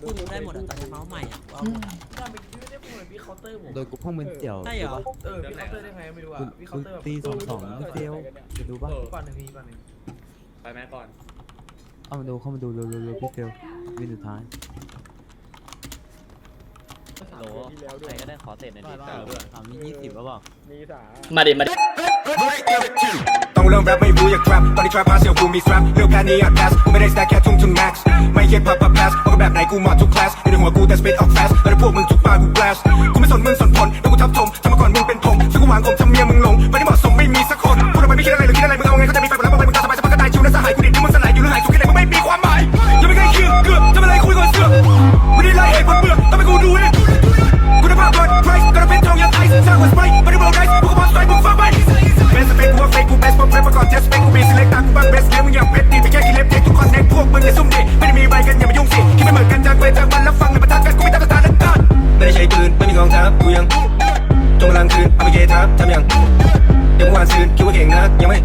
พูดรู้ได้หมดอะตอนนี้เมาส์ใหม่อะเอาหมดอะถ้าไปยืดได้ผมเหมือนพี่เคาน์เตอร์ผมโดยกูพ่องมันเสี่ยวใช่เหรอ เออพี่เคาน์เตอร์ได้ไงไม่รู้อะคุณพี่เคาคุน์ณเตอร์แบบตีสองสองไม่เซียวจะดูป่ะก่อนหนึ่งทีก่อนหนึ่งไปแม่ก่อนเอามาดูเข้ามาดูเร็วๆเร็วๆพี่เซียววินสุดท้ายโหลใครก็ได้ขอเศษหน่อยดิสามมียี่สิบแล้วเปล่ามาดิมาดิ ต้องเริ่มแรปไม่รู้อย่าครับตอนนี้ทร p พาเซียวกูมีสแตรปเลือกแค่นี้อัดแพสกูไม่ได้สแต็กแค่ทุ่งทุนแม็กซ์ไม่ เขียนพับพับแพสเพราแบบไหนกูเหมาะทุกคลาสในหัวกูแต่สปีดออกแฟสแล้วพวกมึงทุกปากูแกลสกูไม่สนมึงสนผลแล้วกูทับทมทำมาก่อนมึงเป็นผมซึ่งกูวางผมทำเมียมึงหลงไม่ไไปเกทับทำยังเดี๋ยวเมื่านซื้อคิดว่าเก่งนักยังไม่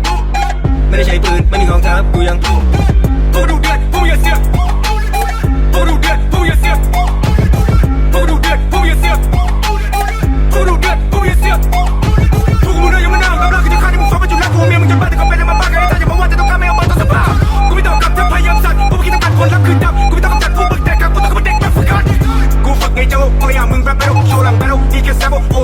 ไม่ได้ใช้ปืนไม่มีกองทัพกูยังกูดูเดือดกูอย่าเสียกูดูเดือดกูอย่าเสียกูดูเดือดกูอย่าเสียพูดูเดือดกูอย่าเสียกูมึงเดินยังไม่นั่งกับเราคือจะฆ่าที่มึงซ้อมไปจุดนักกูเมียมึงจะบ้าแต่เขาไม่ได้มาบ้ากันไอ้ตาอย่ามาว่าจะต้องฆ่าไม่เอามาต้นสภากูไม่ต้องกลับจะพยายามสัตว์กูไม่คิดต้องการคนรัพคืนดับกูไม่ต้องกำจัดพวกบึงแตกกูต้องกำจัดเด็กแบบฝึกกันกูฝึกไงเจ้าพยายามมึงแบบไม่รู้โชว์หลังเม่นี่แค่แซวโอ